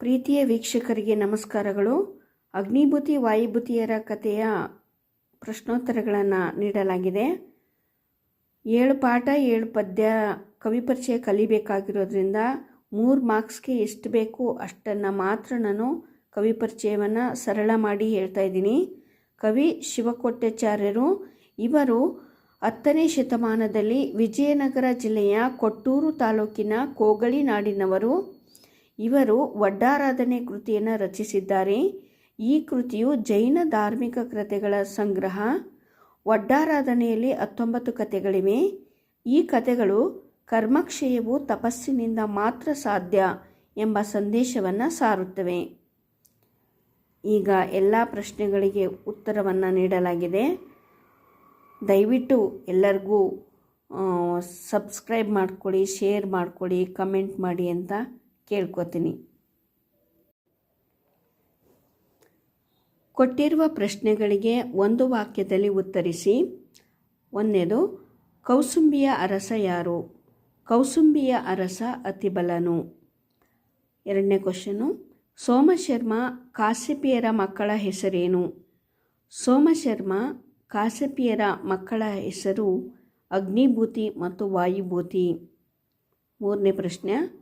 ಪ್ರೀತಿಯ ವೀಕ್ಷಕರಿಗೆ ನಮಸ್ಕಾರಗಳು. ಅಗ್ನಿಭೂತಿ, ವಾಯುಭೂತಿಯರ ಕಥೆಯ ಪ್ರಶ್ನೋತ್ತರಗಳನ್ನು ನೀಡಲಾಗಿದೆ. ಏಳು ಪಾಠ, ಏಳು ಪದ್ಯ ಕವಿ ಪರಿಚಯ ಕಲಿಬೇಕಾಗಿರೋದ್ರಿಂದ ಮೂರು ಮಾರ್ಕ್ಸ್ಗೆ ಎಷ್ಟು ಬೇಕು ಅಷ್ಟನ್ನು ಮಾತ್ರ ನಾನು ಕವಿ ಪರಿಚಯವನ್ನು ಸರಳ ಮಾಡಿ ಹೇಳ್ತಾ ಇದ್ದೀನಿ. ಕವಿ ಶಿವಕೋಟ್ಯಾಚಾರ್ಯರು, ಇವರು ಹತ್ತನೇ ಶತಮಾನದಲ್ಲಿ ವಿಜಯನಗರ ಜಿಲ್ಲೆಯ ಕೊಟ್ಟೂರು ತಾಲೂಕಿನ ಕೋಗಳಿ ನಾಡಿನವರು. ಇವರು ವಡ್ಡಾರಾಧನೆ ಕೃತಿಯನ್ನು ರಚಿಸಿದ್ದಾರೆ. ಈ ಕೃತಿಯು ಜೈನ ಧಾರ್ಮಿಕ ಕೃತಿಗಳ ಸಂಗ್ರಹ. ವಡ್ಡಾರಾಧನೆಯಲ್ಲಿ ಹತ್ತೊಂಬತ್ತು ಕಥೆಗಳಿವೆ. ಈ ಕಥೆಗಳು ಕರ್ಮಕ್ಷಯವು ತಪಸ್ಸಿನಿಂದ ಮಾತ್ರ ಸಾಧ್ಯ ಎಂಬ ಸಂದೇಶವನ್ನು ಸಾರುತ್ತವೆ. ಈಗ ಎಲ್ಲ ಪ್ರಶ್ನೆಗಳಿಗೆ ಉತ್ತರವನ್ನು ನೀಡಲಾಗಿದೆ. ದಯವಿಟ್ಟು ಎಲ್ಲರಿಗೂ ಸಬ್ಸ್ಕ್ರೈಬ್ ಮಾಡಿಕೊಳ್ಳಿ ಶೇರ್ ಮಾಡಿಕೊಳ್ಳಿ ಕಮೆಂಟ್ ಮಾಡಿ ಅಂತ ಕೇಳ್ಕೊತೀನಿ. ಕೊಟ್ಟಿರುವ ಪ್ರಶ್ನೆಗಳಿಗೆ ಒಂದು ವಾಕ್ಯದಲ್ಲಿ ಉತ್ತರಿಸಿ. ಒಂದನೇದು, ಕೌಸುಂಬಿಯ ಅರಸ ಯಾರು? ಕೌಸುಂಬಿಯ ಅರಸ ಅತಿಬಲನು ಎರಡನೇ ಕ್ವಶನು, ಸೋಮಶರ್ಮ ಕಾಸಿಪಿಯರ ಮಕ್ಕಳ ಹೆಸರೇನು? ಸೋಮಶರ್ಮ ಕಾಸಿಪಿಯರ ಮಕ್ಕಳ ಹೆಸರು ಅಗ್ನಿಭೂತಿ ಮತ್ತು ವಾಯುಭೂತಿ. ಮೂರನೇ ಪ್ರಶ್ನೆ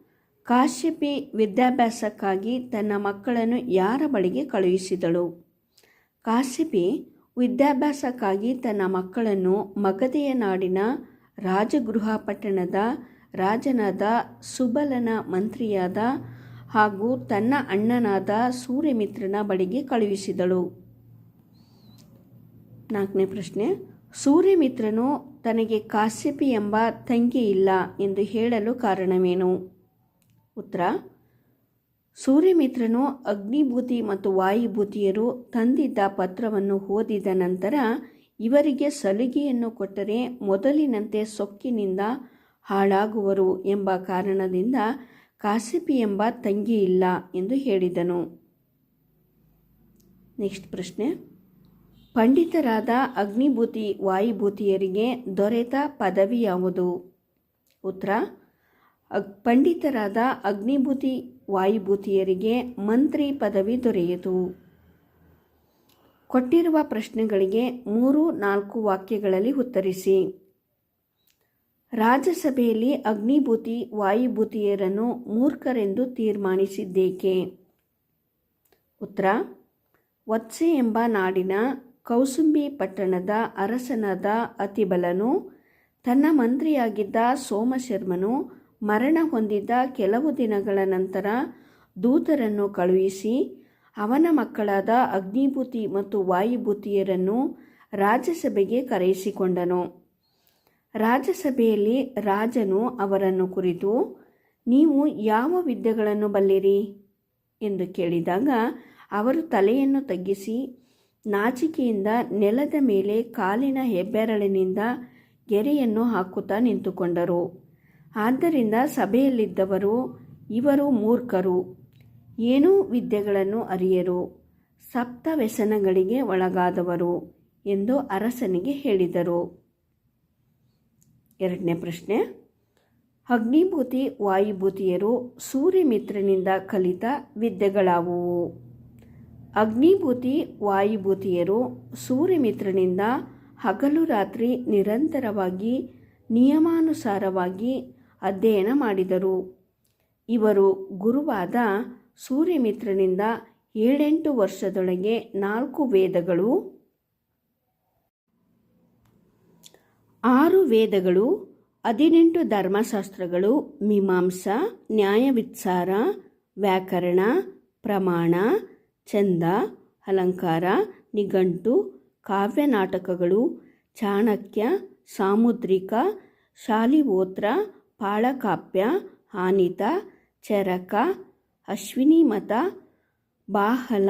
ಕಾಶ್ಯಪಿ ವಿದ್ಯಾಭ್ಯಾಸಕ್ಕಾಗಿ ತನ್ನ ಮಕ್ಕಳನ್ನು ಯಾರ ಬಳಿಗೆ ಕಳುಹಿಸಿದಳು? ಕಾಶ್ಯಪಿ ವಿದ್ಯಾಭ್ಯಾಸಕ್ಕಾಗಿ ತನ್ನ ಮಕ್ಕಳನ್ನು ಮಗಧೆಯ ನಾಡಿನ ರಾಜಗೃಹ ಪಟ್ಟಣದ ರಾಜನಾದ ಸುಬಲನ ಮಂತ್ರಿಯಾದ ಹಾಗೂ ತನ್ನ ಅಣ್ಣನಾದ ಸೂರ್ಯಮಿತ್ರನ ಬಳಿಗೆ ಕಳುಹಿಸಿದಳು. ನಾಲ್ಕನೇ ಪ್ರಶ್ನೆ. ಸೂರ್ಯಮಿತ್ರನು ತನಗೆ ಕಾಶ್ಯಪಿ ಎಂಬ ತಂಗಿ ಇಲ್ಲ ಎಂದು ಹೇಳಲು ಕಾರಣವೇನು? ಉತ್ತರ ಸೂರ್ಯಮಿತ್ರನು ಅಗ್ನಿಭೂತಿ ಮತ್ತು ವಾಯುಭೂತಿಯರು ತಂದಿದ್ದ ಪತ್ರವನ್ನು ಓದಿದ ನಂತರ ಇವರಿಗೆ ಸಲಿಗೆಯನ್ನು ಕೊಟ್ಟರೆ ಮೊದಲಿನಂತೆ ಸೊಕ್ಕಿನಿಂದ ಹಾಳಾಗುವರು ಎಂಬ ಕಾರಣದಿಂದ ಕಾಸಿಪಿ ಎಂಬ ತಂಗಿ ಇಲ್ಲ ಎಂದು ಹೇಳಿದನು. ನೆಕ್ಸ್ಟ್ ಪ್ರಶ್ನೆ. ಪಂಡಿತರಾದ ಅಗ್ನಿಭೂತಿ, ವಾಯುಭೂತಿಯರಿಗೆ ದೊರೆತ ಪದವಿ ಯಾವುದು? ಉತ್ತರ ಪಂಡಿತರಾದ ಅಗ್ನಿಭೂತಿ ವಾಯುಭೂತಿಯರಿಗೆ ಮಂತ್ರಿ ಪದವಿ ದೊರೆಯಿತು. ಕೊಟ್ಟಿರುವ ಪ್ರಶ್ನೆಗಳಿಗೆ ಮೂರು ನಾಲ್ಕು ವಾಕ್ಯಗಳಲ್ಲಿ ಉತ್ತರಿಸಿ. ರಾಜ್ಯಸಭೆಯಲ್ಲಿ ಅಗ್ನಿಭೂತಿ ವಾಯುಭೂತಿಯರನ್ನು ಮೂರ್ಖರೆಂದು ತೀರ್ಮಾನಿಸಿದ್ದೇಕೆ? ಉತ್ತರ, ವತ್ಸೆ ಎಂಬ ನಾಡಿನ ಕೌಸುಂಬಿ ಪಟ್ಟಣದ ಅರಸನಾದ ಅತಿಬಲನು, ತನ್ನ ಮಂತ್ರಿಯಾಗಿದ್ದ ಸೋಮಶರ್ಮನು ಮರಣ ಹೊಂದಿದ್ದ ಕೆಲವು ದಿನಗಳ ನಂತರ ದೂತರನ್ನು ಕಳುಹಿಸಿ ಅವನ ಮಕ್ಕಳಾದ ಅಗ್ನಿಭೂತಿ ಮತ್ತು ವಾಯುಭೂತಿಯರನ್ನು ರಾಜ್ಯಸಭೆಗೆ ಕರೆಯಿಸಿಕೊಂಡನು. ರಾಜ್ಯಸಭೆಯಲ್ಲಿ ರಾಜನು ಅವರನ್ನು ಕುರಿತು, ನೀವು ಯಾವ ವಿದ್ಯೆಗಳನ್ನು ಬಲ್ಲಿರಿ? ಎಂದು ಕೇಳಿದಾಗ ಅವರು ತಲೆಯನ್ನು ತಗ್ಗಿಸಿ, ನಾಚಿಕೆಯಿಂದ ನೆಲದ ಮೇಲೆ ಕಾಲಿನ ಹೆಬ್ಬೆರಳಿನಿಂದ ಗೆರೆಯನ್ನು ಹಾಕುತ್ತಾ ನಿಂತುಕೊಂಡರು. ಆದ್ದರಿಂದ ಸಭೆಯಲ್ಲಿದ್ದವರು ಇವರು ಮೂರ್ಖರು. ಏನೂ ವಿದ್ಯೆಗಳನ್ನು ಅರಿಯರು. ಸಪ್ತ ವ್ಯಸನಗಳಿಗೆ ಒಳಗಾದವರು ಎಂದು ಅರಸನಿಗೆ ಹೇಳಿದರು. ಎರಡನೇ ಪ್ರಶ್ನೆ. ಅಗ್ನಿಭೂತಿ ವಾಯುಭೂತಿಯರು ಸೂರ್ಯಮಿತ್ರನಿಂದ ಕಲಿತ ವಿದ್ಯೆಗಳಾವುವು? ಅಗ್ನಿಭೂತಿ ವಾಯುಭೂತಿಯರು ಸೂರ್ಯಮಿತ್ರನಿಂದ ಹಗಲು ರಾತ್ರಿ ನಿರಂತರವಾಗಿ ನಿಯಮಾನುಸಾರವಾಗಿ ಅಧ್ಯಯನ ಮಾಡಿದರು. ಇವರು ಗುರುವಾದ ಸೂರ್ಯಮಿತ್ರನಿಂದ ಏಳೆಂಟು ವರ್ಷದೊಳಗೆ ನಾಲ್ಕು ವೇದಗಳು, ಆರು ವೇದಗಳು, ಹದಿನೆಂಟು ಧರ್ಮಶಾಸ್ತ್ರಗಳು, ಮೀಮಾಂಸ ನ್ಯಾಯವಿತ್ಸಾರ ವ್ಯಾಕರಣ, ಪ್ರಮಾಣ ಚಂದ ಅಲಂಕಾರ, ನಿಘಂಟು, ಕಾವ್ಯ ನಾಟಕಗಳು, ಚಾಣಕ್ಯ, ಸಾಮುದ್ರಿಕ, ಶಾಲಿವೋತ್ರ ಪಾಳಕಾಪ್ಯ ಆನಿತ ಚರಕ ಅಶ್ವಿನಿಮತ ಬಾಹಲ,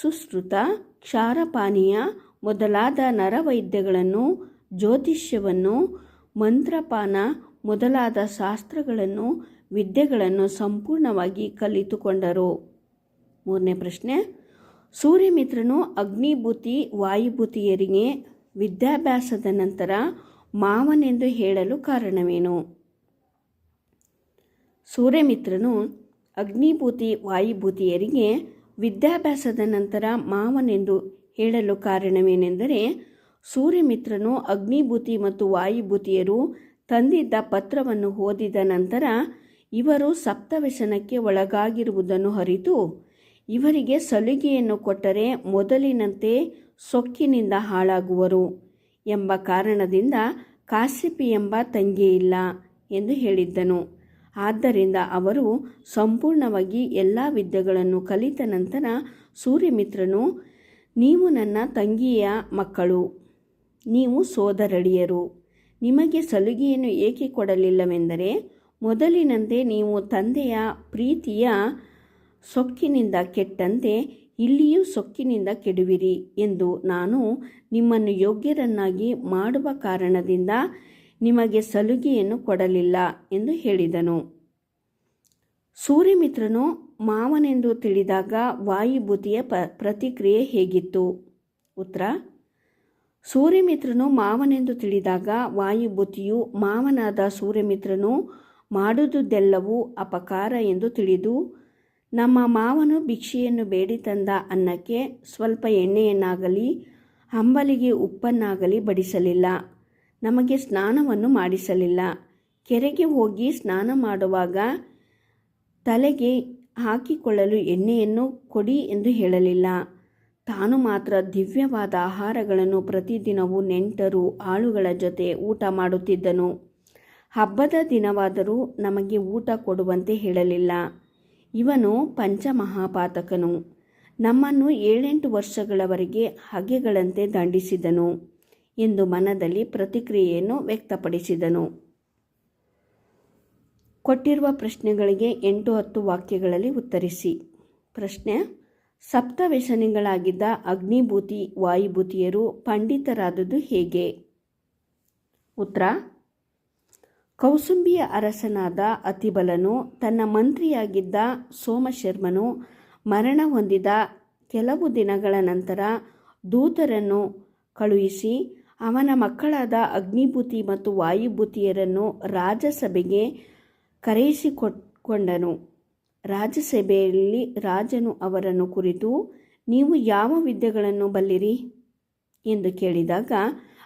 ಸುಶ್ರುತ, ಕ್ಷಾರಪಾನೀಯ ಮೊದಲಾದ ನರವೈದ್ಯಗಳನ್ನು, ಜ್ಯೋತಿಷ್ಯವನ್ನು, ಮಂತ್ರಪಾನ ಮೊದಲಾದ ಶಾಸ್ತ್ರಗಳನ್ನು, ವಿದ್ಯೆಗಳನ್ನು ಸಂಪೂರ್ಣವಾಗಿ ಕಲಿತುಕೊಂಡರು. ಮೂರನೇ ಪ್ರಶ್ನೆ, ಸೂರ್ಯಮಿತ್ರನು ಅಗ್ನಿಭೂತಿ ವಾಯುಭೂತಿಯರಿಗೆ ವಿದ್ಯಾಭ್ಯಾಸದ ನಂತರ ಮಾವನೆಂದು ಹೇಳಲು ಕಾರಣವೇನು? ಸೂರ್ಯಮಿತ್ರನು ಅಗ್ನಿಭೂತಿ ವಾಯುಭೂತಿಯರಿಗೆ ವಿದ್ಯಾಭ್ಯಾಸದ ನಂತರ ಮಾವನೆಂದು ಹೇಳಲು ಕಾರಣವೇನೆಂದರೆ, ಸೂರ್ಯಮಿತ್ರನು ಅಗ್ನಿಭೂತಿ ಮತ್ತು ವಾಯುಭೂತಿಯರು ತಂದಿದ್ದ ಪತ್ರವನ್ನು ಓದಿದ ನಂತರ ಇವರು ಸಪ್ತವ್ಯಸನಕ್ಕೆ ಒಳಗಾಗಿರುವುದನ್ನು ಅರಿತು, ಇವರಿಗೆ ಸಲಿಗೆಯನ್ನು ಕೊಟ್ಟರೆ ಮೊದಲಿನಂತೆ ಸೊಕ್ಕಿನಿಂದ ಹಾಳಾಗುವರು ಎಂಬ ಕಾರಣದಿಂದ ಕಾಸಿಪಿ ಎಂಬ ತಂಗಿಯಿಲ್ಲ ಎಂದು ಹೇಳಿದ್ದನು. ಆದ್ದರಿಂದ ಅವರು ಸಂಪೂರ್ಣವಾಗಿ ಎಲ್ಲ ವಿದ್ಯೆಗಳನ್ನು ಕಲಿತ ನಂತರ ಸೂರ್ಯಮಿತ್ರನು, ನೀವು ನನ್ನ ತಂಗಿಯ ಮಕ್ಕಳು, ನೀವು ಸೋದರಡಿಯರು, ನಿಮಗೆ ಸಲುಗೆಯನ್ನು ಏಕೆ ಕೊಡಲಿಲ್ಲವೆಂದರೆ ಮೊದಲಿನಂತೆ ನೀವು ತಂದೆಯ ಪ್ರೀತಿಯ ಸೊಕ್ಕಿನಿಂದ ಕೆಟ್ಟಂತೆ ಇಲ್ಲಿಯೂ ಸೊಕ್ಕಿನಿಂದ ಕೆಡುವಿರಿ ಎಂದು ನಾನು ನಿಮ್ಮನ್ನು ಯೋಗ್ಯರನ್ನಾಗಿ ಮಾಡುವ ಕಾರಣದಿಂದ ನಿಮಗೆ ಸಲುಗೆಯನ್ನು ಕೊಡಲಿಲ್ಲ ಎಂದು ಹೇಳಿದನು. ಸೂರ್ಯಮಿತ್ರನು ಮಾವನೆಂದು ತಿಳಿದಾಗ ವಾಯುಭೂತಿಯ ಪ, ಪ್ರತಿಕ್ರಿಯೆ ಹೇಗಿತ್ತು? ಉತ್ತರ, ಸೂರ್ಯಮಿತ್ರನು ಮಾವನೆಂದು ತಿಳಿದಾಗ ವಾಯುಭೂತಿಯು ಮಾವನಾದ ಸೂರ್ಯಮಿತ್ರನು ಮಾಡುವುದೆಲ್ಲವೂ ಅಪಕಾರ ಎಂದು ತಿಳಿದು, ನಮ್ಮ ಮಾವನು ಭಿಕ್ಷೆಯನ್ನು ಬೇಡಿ ತಂದ ಅನ್ನಕ್ಕೆ ಸ್ವಲ್ಪ ಎಣ್ಣೆಯನ್ನಾಗಲಿ ಹಂಬಲಿಗೆ ಉಪ್ಪನ್ನಾಗಲಿ ಬಡಿಸಲಿಲ್ಲ. ನಮಗೆ ಸ್ನಾನವನ್ನು ಮಾಡಿಸಲಿಲ್ಲ. ಕೆರೆಗೆ ಹೋಗಿ ಸ್ನಾನ ಮಾಡುವಾಗ ತಲೆಗೆ ಹಾಕಿಕೊಳ್ಳಲು ಎಣ್ಣೆಯನ್ನು ಕೊಡಿ ಎಂದು ಹೇಳಲಿಲ್ಲ. ತಾನು ಮಾತ್ರ ದಿವ್ಯವಾದ ಆಹಾರಗಳನ್ನು ಪ್ರತಿದಿನವೂ ನೆಂಟರು, ಆಳುಗಳ ಜೊತೆ ಊಟ ಮಾಡುತ್ತಿದ್ದನು. ಹಬ್ಬದ ದಿನವಾದರೂ ನಮಗೆ ಊಟ ಕೊಡುವಂತೆ ಹೇಳಲಿಲ್ಲ. ಇವನು ಪಂಚಮಹಾಪಾತಕನು. ನಮ್ಮನ್ನು ಏಳೆಂಟು ವರ್ಷಗಳವರೆಗೆ ಹಗೆಗಳಂತೆ ದಂಡಿಸಿದನು. ಎಂದು ಮನದಲ್ಲಿ ಪ್ರತಿಕ್ರಿಯೆಯನ್ನು ವ್ಯಕ್ತಪಡಿಸಿದನು. ಕೊಟ್ಟಿರುವ ಪ್ರಶ್ನೆಗಳಿಗೆ ಎಂಟು ಹತ್ತು ವಾಕ್ಯಗಳಲ್ಲಿ ಉತ್ತರಿಸಿ. ಪ್ರಶ್ನೆ ಸಪ್ತವ್ಯಸನಿಗಳಾಗಿದ್ದ ಅಗ್ನಿಭೂತಿ ವಾಯುಭೂತಿಯರು ಪಂಡಿತರಾದದ್ದು ಹೇಗೆ? ಉತ್ತರ, ಕೌಸುಂಬಿಯ ಅರಸನಾದ ಅತಿಬಲನು, ತನ್ನ ಮಂತ್ರಿಯಾಗಿದ್ದ ಸೋಮಶರ್ಮನು ಮರಣ ಹೊಂದಿದ ಕೆಲವು ದಿನಗಳ ನಂತರ ದೂತರನ್ನು ಕಳುಹಿಸಿ ಅವನ ಮಕ್ಕಳಾದ ಅಗ್ನಿಭೂತಿ ಮತ್ತು ವಾಯುಭೂತಿಯರನ್ನು ರಾಜಸಭೆಗೆ ಕರೆಯಿಸಿಕೊಂಡನು. ರಾಜಸಭೆಯಲ್ಲಿ ರಾಜನು ಅವರನ್ನು ಕುರಿತು, ನೀವು ಯಾವ ವಿದ್ಯೆಗಳನ್ನು ಬಲ್ಲಿರಿ? ಎಂದು ಕೇಳಿದಾಗ,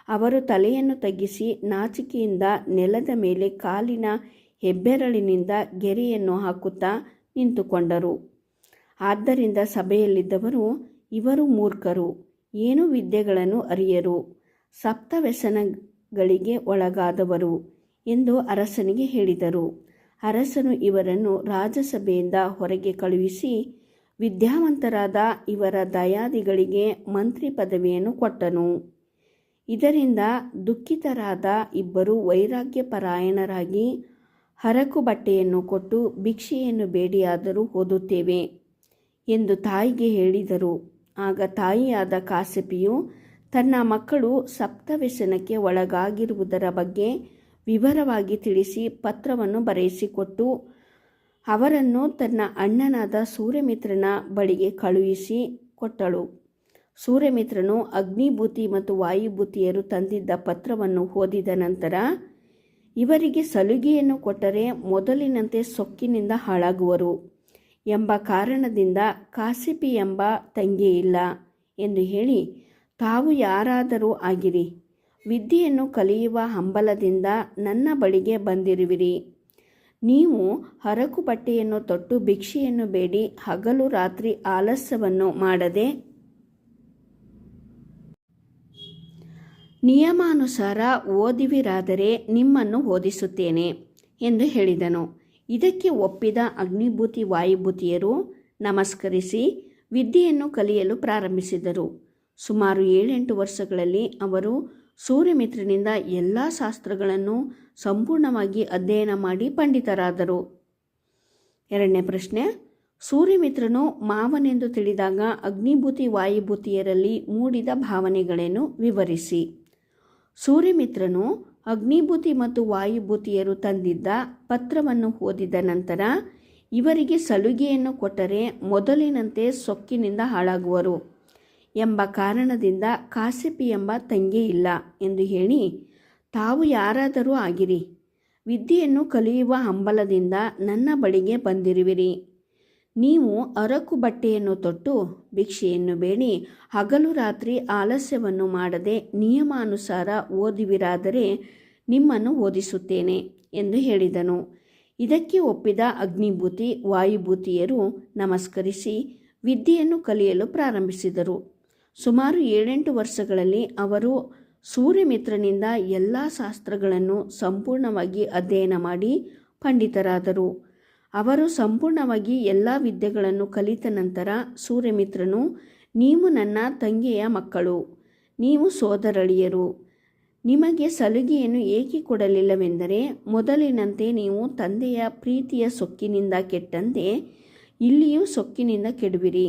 ಅವರು ತಲೆಯನ್ನು ತಗ್ಗಿಸಿ ನಾಚಿಕೆಯಿಂದ ನೆಲದ ಮೇಲೆ ಕಾಲಿನ ಹೆಬ್ಬೆರಳಿನಿಂದ ಗೆರೆಯನ್ನು ಹಾಕುತ್ತಾ ನಿಂತುಕೊಂಡರು. ಆದ್ದರಿಂದ ಸಭೆಯಲ್ಲಿದ್ದವರು, ಇವರು ಮೂರ್ಖರು, ಏನು ವಿದ್ಯೆಗಳನ್ನು ಅರಿಯರು? ಸಪ್ತವ್ಯಸನಗಳಿಗೆ ಒಳಗಾದವರು ಎಂದು ಅರಸನಿಗೆ ಹೇಳಿದರು. ಅರಸನು ಇವರನ್ನು ರಾಜಸಭೆಯಿಂದ ಹೊರಗೆ ಕಳುಹಿಸಿ, ವಿದ್ಯಾವಂತರಾದ ಇವರ ದಯಾದಿಗಳಿಗೆ ಮಂತ್ರಿ ಪದವಿಯನ್ನು ಕೊಟ್ಟನು. ಇದರಿಂದ ದುಃಖಿತರಾದ ಇಬ್ಬರು ವೈರಾಗ್ಯಪರಾಯಣರಾಗಿ ಹರಕು ಬಟ್ಟೆಯನ್ನು ಕೊಟ್ಟು ಭಿಕ್ಷೆಯನ್ನು ಬೇಡಿಯಾದರೂ ಓದುತ್ತೇವೆ ಎಂದು ತಾಯಿಗೆ ಹೇಳಿದರು. ಆಗ ತಾಯಿಯಾದ ಕಾಸಪಿಯು ತನ್ನ ಮಕ್ಕಳು ಸಪ್ತವ್ಯಸನಕ್ಕೆ ಒಳಗಾಗಿರುವುದರ ಬಗ್ಗೆ ವಿವರವಾಗಿ ತಿಳಿಸಿ ಪತ್ರವನ್ನು ಬರೆಯಿಸಿಕೊಟ್ಟು ಅವರನ್ನು ತನ್ನ ಅಣ್ಣನಾದ ಸೂರ್ಯಮಿತ್ರನ ಬಳಿಗೆ ಕಳುಹಿಸಿ ಕೊಟ್ಟಳು. ಸೂರ್ಯಮಿತ್ರನು ಅಗ್ನಿಭೂತಿ ಮತ್ತು ವಾಯುಭೂತಿಯರು ತಂದಿದ್ದ ಪತ್ರವನ್ನು ಓದಿದ ನಂತರ, ಇವರಿಗೆ ಸಲುಗೆಯನ್ನು ಕೊಟ್ಟರೆ ಮೊದಲಿನಂತೆ ಸೊಕ್ಕಿನಿಂದ ಹಾಳಾಗುವರು ಎಂಬ ಕಾರಣದಿಂದ ಕಾಸಿಪಿ ಎಂಬ ತಂಗಿಯಿಲ್ಲ ಎಂದು ಹೇಳಿ ತಾವು ಯಾರಾದರೂ ಆಗಿರಿ. ವಿದ್ಯೆಯನ್ನು ಕಲಿಯುವ ಹಂಬಲದಿಂದ ನನ್ನ ಬಳಿಗೆ ಬಂದಿರುವಿರಿ. ನೀವು ಹರಕು ಬಟ್ಟೆಯನ್ನು ತೊಟ್ಟು ಭಿಕ್ಷೆಯನ್ನು ಬೇಡಿ, ಹಗಲು ರಾತ್ರಿ ಆಲಸ್ಯವನ್ನು ಮಾಡದೆ. ನಿಯಮಾನುಸಾರ ಓದಿವಿರಾದರೆ ನಿಮ್ಮನ್ನು ಓದಿಸುತ್ತೇನೆ ಎಂದು ಹೇಳಿದನು. ಇದಕ್ಕೆ ಒಪ್ಪಿದ ಅಗ್ನಿಭೂತಿ ವಾಯುಭೂತಿಯರು ನಮಸ್ಕರಿಸಿ ವಿದ್ಯೆಯನ್ನು ಕಲಿಯಲು ಪ್ರಾರಂಭಿಸಿದರು. ಸುಮಾರು ಏಳೆಂಟು ವರ್ಷಗಳಲ್ಲಿ ಅವರು ಸೂರ್ಯಮಿತ್ರನಿಂದ ಎಲ್ಲ ಶಾಸ್ತ್ರಗಳನ್ನು ಸಂಪೂರ್ಣವಾಗಿ ಅಧ್ಯಯನ ಮಾಡಿ ಪಂಡಿತರಾದರು. ಎರಡನೇ ಪ್ರಶ್ನೆ, ಸೂರ್ಯಮಿತ್ರನು ಮಾವನೆಂದು ತಿಳಿದಾಗ ಅಗ್ನಿಭೂತಿ ವಾಯುಭೂತಿಯರಲ್ಲಿ ಮೂಡಿದ ಭಾವನೆಗಳೇನು? ವಿವರಿಸಿ. ಸೂರ್ಯಮಿತ್ರನು ಅಗ್ನಿಭೂತಿ ಮತ್ತು ವಾಯುಭೂತಿಯರು ತಂದಿದ್ದ ಪತ್ರವನ್ನು ಓದಿದ ನಂತರ ಇವರಿಗೆ ಸಲುಗೆಯನ್ನು ಕೊಟ್ಟರೆ ಮೊದಲಿನಂತೆ ಸೊಕ್ಕಿನಿಂದ ಹಾಳಾಗುವರು. ಎಂಬ ಕಾರಣದಿಂದ ಕಾಸಿಪಿ ಎಂಬ ತಂಗಿ ಇಲ್ಲ ಎಂದು ಹೇಳಿ, ತಾವು ಯಾರಾದರೂ ಆಗಿರಿ, ವಿದ್ಯೆಯನ್ನು ಕಲಿಯುವ ಹಂಬಲದಿಂದ ನನ್ನ ಬಳಿಗೆ ಬಂದಿರುವಿರಿ. ನೀವು ಅರಕು ಬಟ್ಟೆಯನ್ನು ತೊಟ್ಟು ಭಿಕ್ಷೆಯನ್ನು ಬೇಡಿ, ಹಗಲು ರಾತ್ರಿ ಆಲಸ್ಯವನ್ನು ಮಾಡದೆ ನಿಯಮಾನುಸಾರ ಓದುವಿರಾದರೆ ನಿಮ್ಮನ್ನು ಓದಿಸುತ್ತೇನೆ ಎಂದು ಹೇಳಿದನು. ಇದಕ್ಕೆ ಒಪ್ಪಿದ ಅಗ್ನಿಭೂತಿ, ವಾಯುಭೂತಿಯರು ನಮಸ್ಕರಿಸಿ ವಿದ್ಯೆಯನ್ನು ಕಲಿಯಲು ಪ್ರಾರಂಭಿಸಿದರು. ಸುಮಾರು ಏಳೆಂಟು ವರ್ಷಗಳಲ್ಲಿ ಅವರು ಸೂರ್ಯಮಿತ್ರನಿಂದ ಎಲ್ಲ ಶಾಸ್ತ್ರಗಳನ್ನು ಸಂಪೂರ್ಣವಾಗಿ ಅಧ್ಯಯನ ಮಾಡಿ ಪಂಡಿತರಾದರು. ಅವರು ಸಂಪೂರ್ಣವಾಗಿ ಎಲ್ಲ ವಿದ್ಯೆಗಳನ್ನು ಕಲಿತ ನಂತರ ಸೂರ್ಯಮಿತ್ರನು, ನೀವು ನನ್ನ ತಂಗಿಯ ಮಕ್ಕಳು, ನೀವು ಸೋದರಳಿಯರು, ನಿಮಗೆ ಸಲುಗೆಯನ್ನು ಏಕೆ ಕೊಡಲಿಲ್ಲವೆಂದರೆ, ಮೊದಲಿನಂತೆ ನೀವು ತಂದೆಯ ಪ್ರೀತಿಯ ಸೊಕ್ಕಿನಿಂದ ಕೆಟ್ಟಂತೆ ಇಲ್ಲಿಯೂ ಸೊಕ್ಕಿನಿಂದ ಕೆಡುವಿರಿ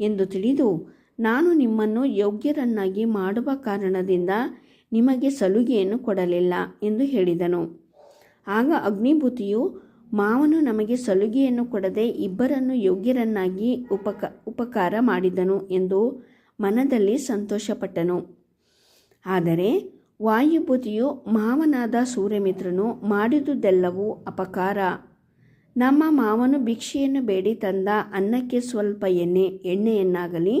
ಎಂದು ತಿಳಿದು ನಾನು ನಿಮ್ಮನ್ನು ಯೋಗ್ಯರನ್ನಾಗಿ ಮಾಡುವ ಕಾರಣದಿಂದ ನಿಮಗೆ ಸಲುಗೆಯನ್ನು ಕೊಡಲಿಲ್ಲ ಎಂದು ಹೇಳಿದನು. ಆಗ ಅಗ್ನಿಭೂತಿಯು ಮಾವನು ನಮಗೆ ಸಲುಗೆಯನ್ನು ಕೊಡದೆ ಇಬ್ಬರನ್ನು ಯೋಗ್ಯರನ್ನಾಗಿ ಉಪಕ, ಉಪಕಾರ ಮಾಡಿದನು ಎಂದು ಮನದಲ್ಲಿ ಸಂತೋಷಪಟ್ಟನು. ಆದರೆ ವಾಯುಭೂತಿಯು ಮಾವನಾದ ಸೂರ್ಯಮಿತ್ರನು ಮಾಡಿದುದೆಲ್ಲವೂ ಅಪಕಾರ. ನಮ್ಮ ಮಾವನು ಭಿಕ್ಷೆಯನ್ನು ಬೇಡಿ ತಂದ ಅನ್ನಕ್ಕೆ ಸ್ವಲ್ಪ ಎಣ್ಣೆ, ಎಣ್ಣೆಯನ್ನಾಗಲಿ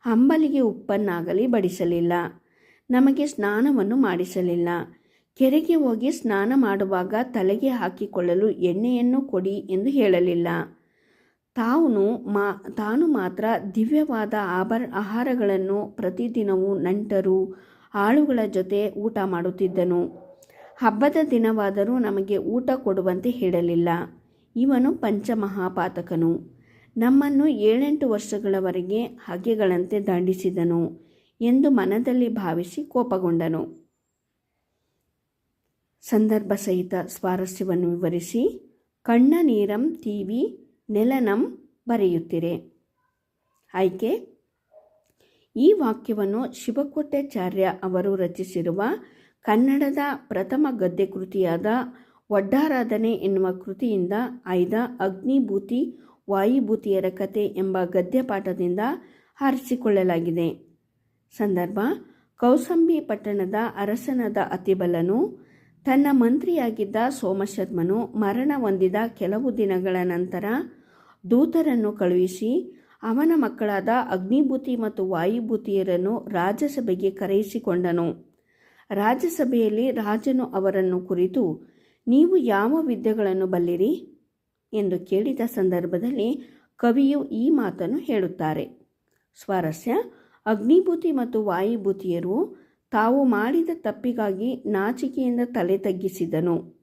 ಹಂಬಲಿಗೆ ಉಪ್ಪನ್ನಾಗಲಿ ಬಡಿಸಲಿಲ್ಲ. ನಮಗೆ ಸ್ನಾನವನ್ನು ಮಾಡಿಸಲಿಲ್ಲ. ಕೆರೆಗೆ ಹೋಗಿ ಸ್ನಾನ ಮಾಡುವಾಗ ತಲೆಗೆ ಹಾಕಿಕೊಳ್ಳಲು ಎಣ್ಣೆಯನ್ನು ಕೊಡಿ ಎಂದು ಹೇಳಲಿಲ್ಲ. ತಾವು ಮಾ, ತಾನು ಮಾತ್ರ ದಿವ್ಯವಾದ ಆಭರ, ಆಹಾರಗಳನ್ನು ಪ್ರತಿದಿನವೂ ನಂಟರು, ಆಳುಗಳ ಜೊತೆ ಊಟ ಮಾಡುತ್ತಿದ್ದನು. ಹಬ್ಬದ ದಿನವಾದರೂ ನಮಗೆ ಊಟ ಕೊಡುವಂತೆ ಹೇಳಲಿಲ್ಲ. ಇವನು ಪಂಚಮಹಾಪಾತಕನು. ನಮ್ಮನ್ನು ಏಳೆಂಟು ವರ್ಷಗಳವರೆಗೆ ಹಗೆಗಳಂತೆ ದಂಡಿಸಿದನು ಎಂದು ಮನದಲ್ಲಿ ಭಾವಿಸಿ ಕೋಪಗೊಂಡನು. ಸಂದರ್ಭ ಸಹಿತ ಸ್ವಾರಸ್ಯವನ್ನು ವಿವರಿಸಿ, ಕಣ್ಣ ನೀರಂ ತೀವಿ ನೆಲನಂ ಬರೆಯುತ್ತಿರೆ. ಆಯ್ಕೆ, ಈ ವಾಕ್ಯವನ್ನು ಶಿವಕೋಟ್ಯಾಚಾರ್ಯ ಅವರು ರಚಿಸಿರುವ ಕನ್ನಡದ ಪ್ರಥಮ ಗದ್ಯ ಕೃತಿಯಾದ ಒಡ್ಡಾರಾಧನೆ ಎನ್ನುವ ಕೃತಿಯಿಂದ ಆಯ್ದ ಅಗ್ನಿಭೂತಿ ವಾಯುಭೂತಿಯರ ಕತೆ ಎಂಬ ಗದ್ಯಪಾಠದಿಂದ ಹಾರಿಸಿಕೊಳ್ಳಲಾಗಿದೆ. ಸಂದರ್ಭ, ಕೌಸಂಬಿ ಪಟ್ಟಣದ ಅರಸನಾದ ಅತಿಬಲನು ತನ್ನ ಮಂತ್ರಿಯಾಗಿದ್ದ ಸೋಮಶರ್ಮನು ಮರಣ ಹೊಂದಿದ ಕೆಲವು ದಿನಗಳ ನಂತರ ದೂತರನ್ನು ಕಳುಹಿಸಿ ಅವನ ಮಕ್ಕಳಾದ ಅಗ್ನಿಭೂತಿ ಮತ್ತು ವಾಯುಭೂತಿಯರನ್ನು ರಾಜ್ಯಸಭೆಗೆ ಕರೆಯಿಸಿಕೊಂಡನು. ರಾಜ್ಯಸಭೆಯಲ್ಲಿ ರಾಜನು ಅವರನ್ನು ಕುರಿತು, ನೀವು ಯಾವ ವಿದ್ಯೆಗಳನ್ನು ಬಲ್ಲಿರಿ? ಎಂದು ಕೇಳಿದ ಸಂದರ್ಭದಲ್ಲಿ ಕವಿಯು ಈ ಮಾತನ್ನು ಹೇಳುತ್ತಾರೆ. ಸ್ವಾರಸ್ಯ, ಅಗ್ನಿಭೂತಿ ಮತ್ತು ವಾಯುಭೂತಿಯರು ತಾವು ಮಾಡಿದ ತಪ್ಪಿಗಾಗಿ ನಾಚಿಕೆಯಿಂದ ತಲೆ ತಗ್ಗಿಸಿದನು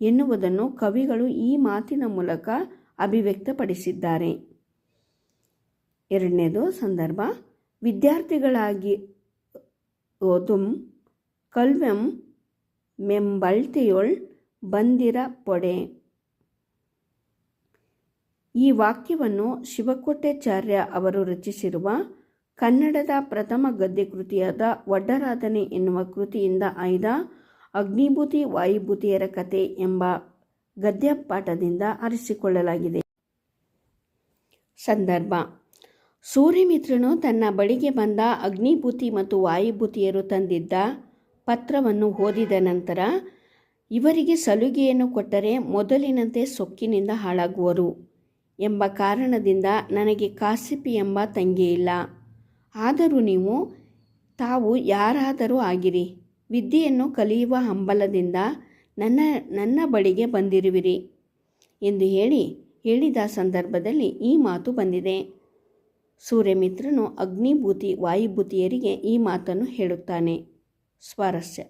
ಎನ್ನುವುದನ್ನು ಕವಿಗಳು ಈ ಮಾತಿನ ಮೂಲಕ ಅಭಿವ್ಯಕ್ತಪಡಿಸಿದ್ದಾರೆ. ಎರಡನೇದು ಸಂದರ್ಭ, ವಿದ್ಯಾರ್ಥಿಗಳಾಗಿ ಓದುಂ ಕಲ್ವೆಂ ಮೆಂಬಳ್ತೆಯೊಳ್ ಬಂದಿರ ಪೊಡೆ ಈ ವಾಕ್ಯವನ್ನು ಶಿವಕೋಟ್ಯಾಚಾರ್ಯ ಅವರು ರಚಿಸಿರುವ ಕನ್ನಡದ ಪ್ರಥಮ ಗದ್ಯ ಕೃತಿಯಾದ ಒಡ್ಡರಾಧನೆ ಎನ್ನುವ ಕೃತಿಯಿಂದ ಆಯ್ದ ಅಗ್ನಿಭೂತಿ ವಾಯುಭೂತಿಯರ ಕತೆ ಎಂಬ ಗದ್ಯ ಪಾಠದಿಂದ ಆರಿಸಿಕೊಳ್ಳಲಾಗಿದೆ. ಸಂದರ್ಭ. ಸೂರ್ಯಮಿತ್ರನು ತನ್ನ ಬಳಿಗೆ ಬಂದ ಅಗ್ನಿಭೂತಿ ಮತ್ತು ವಾಯುಭೂತಿಯರು ತಂದಿದ್ದ ಪತ್ರವನ್ನು ಓದಿದ ನಂತರ ಇವರಿಗೆ ಸಲುಗೆಯನ್ನು ಕೊಟ್ಟರೆ ಮೊದಲಿನಂತೆ ಸೊಕ್ಕಿನಿಂದ ಹಾಳಾಗುವರು. ಎಂಬ ಕಾರಣದಿಂದ ನನಗೆ ಕಾಸಿಪಿ ಎಂಬ ತಂಗಿ ಇಲ್ಲ. ಆದರೂ ನೀವು, ತಾವು ಯಾರಾದರೂ ಆಗಿರಿ. ವಿದ್ಯೆಯನ್ನು ಕಲಿಯುವ ಹಂಬಲದಿಂದ ನನ್ನ ನನ್ನ ಬಳಿಗೆ ಬಂದಿರುವಿರಿ ಎಂದು ಹೇಳಿ, ಹೇಳಿದ ಸಂದರ್ಭದಲ್ಲಿ ಈ ಮಾತು ಬಂದಿದೆ. ಸೂರ್ಯಮಿತ್ರನು ಅಗ್ನಿಭೂತಿ, ವಾಯುಭೂತಿಯರಿಗೆ ಈ ಮಾತನ್ನು ಹೇಳುತ್ತಾನೆ. ಸ್ವಾರಸ್ಯ.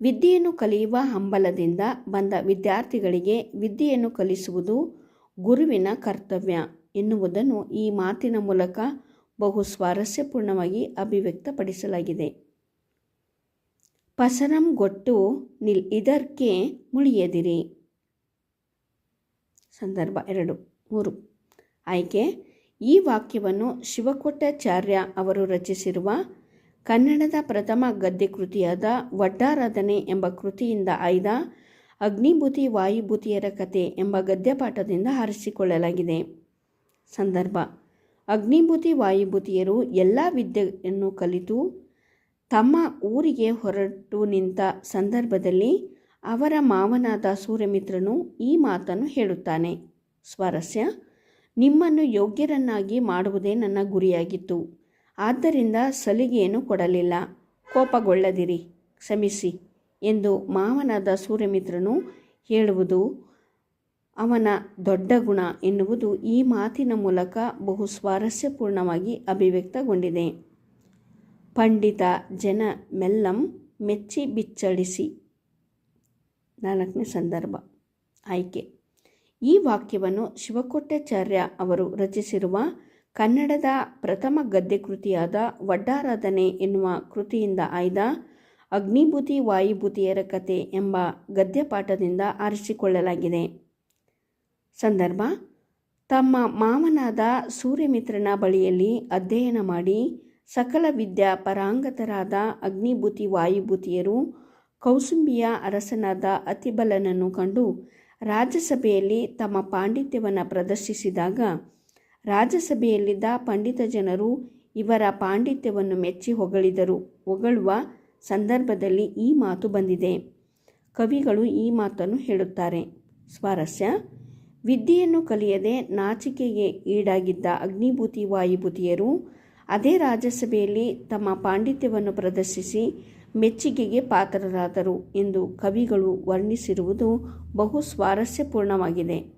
ವಿದ್ಯೆಯನ್ನು ಕಲಿಯುವ ಹಂಬಲದಿಂದ ಬಂದ ವಿದ್ಯಾರ್ಥಿಗಳಿಗೆ ವಿದ್ಯೆಯನ್ನು ಕಲಿಸುವುದು ಗುರುವಿನ ಕರ್ತವ್ಯ ಎನ್ನುವುದನ್ನು ಈ ಮಾತಿನ ಮೂಲಕ ಬಹು ಸ್ವಾರಸ್ಯಪೂರ್ಣವಾಗಿ ಅಭಿವ್ಯಕ್ತಪಡಿಸಲಾಗಿದೆ. ಪಸರಂ ಗೊಟ್ಟು ನಿಲ್ ಇದಕ್ಕೆ ಮುಳಿಯದಿರಿ. ಸಂದರ್ಭ ಎರಡು, ಮೂರು. ಆಯ್ಕೆ, ಈ ವಾಕ್ಯವನ್ನು ಶಿವಕೋಟಾಚಾರ್ಯ ಅವರು ರಚಿಸಿರುವ ಕನ್ನಡದ ಪ್ರಥಮ ಗದ್ಯ ಕೃತಿಯಾದ ವಡ್ಡಾರಾಧನೆ ಎಂಬ ಕೃತಿಯಿಂದ ಆಯ್ದ ಅಗ್ನಿಭೂತಿ ವಾಯುಭೂತಿಯರ ಕತೆ ಎಂಬ ಗದ್ಯಪಾಠದಿಂದ ಹರಿಸಿಕೊಳ್ಳಲಾಗಿದೆ ಸಂದರ್ಭ. ಅಗ್ನಿಭೂತಿ ವಾಯುಭೂತಿಯರು ಎಲ್ಲ ವಿದ್ಯೆಯನ್ನು ಕಲಿತು ತಮ್ಮ ಊರಿಗೆ ಹೊರಟು ನಿಂತ ಸಂದರ್ಭದಲ್ಲಿ ಅವರ ಮಾವನಾದ ಸೂರ್ಯಮಿತ್ರನು ಈ ಮಾತನ್ನು ಹೇಳುತ್ತಾನೆ. ಸ್ವಾರಸ್ಯ, ನಿಮ್ಮನ್ನು ಯೋಗ್ಯರನ್ನಾಗಿ ಮಾಡುವುದೇ ನನ್ನ ಗುರಿಯಾಗಿತ್ತು. ಆದ್ದರಿಂದ ಸಲಿಗೆಯನ್ನು ಕೊಡಲಿಲ್ಲ. ಕೋಪಗೊಳ್ಳದಿರಿ. ಕ್ಷಮಿಸಿ. ಎಂದು ಮಾವನಾದ ಸೂರ್ಯಮಿತ್ರನು ಹೇಳುವುದು. ಅವನ ದೊಡ್ಡ ಗುಣ ಎನ್ನುವುದು ಈ ಮಾತಿನ ಮೂಲಕ ಬಹು ಸ್ವಾರಸ್ಯಪೂರ್ಣವಾಗಿ ಅಭಿವ್ಯಕ್ತಗೊಂಡಿದೆ. ಪಂಡಿತ ಜನ ಮೆಲ್ಲಂ ಮೆಚ್ಚಿ ಬಿಚ್ಚಳಿಸಿ. ನಾಲ್ಕನೇ ಸಂದರ್ಭ. ಆಯ್ಕೆ. ಈ ವಾಕ್ಯವನ್ನು ಶಿವಕೋಟ್ಯಾಚಾರ್ಯ ಅವರು ರಚಿಸಿರುವ ಕನ್ನಡದ ಪ್ರಥಮ ಗದ್ಯ ಕೃತಿಯಾದ ವಡ್ಡಾರಾಧನೆ ಎನ್ನುವ ಕೃತಿಯಿಂದ ಆಯ್ದ ಅಗ್ನಿಭೂತಿ, ವಾಯುಭೂತಿಯರ ಕತೆ ಎಂಬ ಗದ್ಯಪಾಠದಿಂದ ಆರಿಸಿಕೊಳ್ಳಲಾಗಿದೆ. ಸಂದರ್ಭ, ತಮ್ಮ ಮಾವನಾದ ಸೂರ್ಯಮಿತ್ರನ ಬಳಿಯಲ್ಲಿ ಅಧ್ಯಯನ ಮಾಡಿ ಸಕಲ ವಿದ್ಯಾ ಪರಾಂಗತರಾದ ಅಗ್ನಿಭೂತಿ, ವಾಯುಭೂತಿಯರು ಕೌಸುಂಬಿಯ ಅರಸನಾದ ಅತಿಬಲನನ್ನು ಕಂಡು ರಾಜ್ಯಸಭೆಯಲ್ಲಿ ತಮ್ಮ ಪಾಂಡಿತ್ಯವನ್ನು ಪ್ರದರ್ಶಿಸಿದಾಗ ರಾಜ್ಯಸಭೆಯಲ್ಲಿದ್ದ ಪಂಡಿತ ಜನರು ಇವರ ಪಾಂಡಿತ್ಯವನ್ನು ಮೆಚ್ಚಿ ಹೊಗಳಿದರು, ಹೊಗಳುವ ಸಂದರ್ಭದಲ್ಲಿ ಈ ಮಾತು ಬಂದಿದೆ. ಕವಿಗಳು ಈ ಮಾತನ್ನು ಹೇಳುತ್ತಾರೆ. ಸ್ವಾರಸ್ಯ. ವಿದ್ಯೆಯನ್ನು ಕಲಿಯದೆ ನಾಚಿಕೆಗೆ ಈಡಾಗಿದ್ದ ಅಗ್ನಿಭೂತಿ ವಾಯುಭೂತಿಯರು ಅದೇ ರಾಜ್ಯಸಭೆಯಲ್ಲಿ ತಮ್ಮ ಪಾಂಡಿತ್ಯವನ್ನು ಪ್ರದರ್ಶಿಸಿ ಮೆಚ್ಚುಗೆಗೆ ಪಾತ್ರರಾದರು ಎಂದು ಕವಿಗಳು ವರ್ಣಿಸಿರುವುದು ಬಹು ಸ್ವಾರಸ್ಯಪೂರ್ಣವಾಗಿದೆ.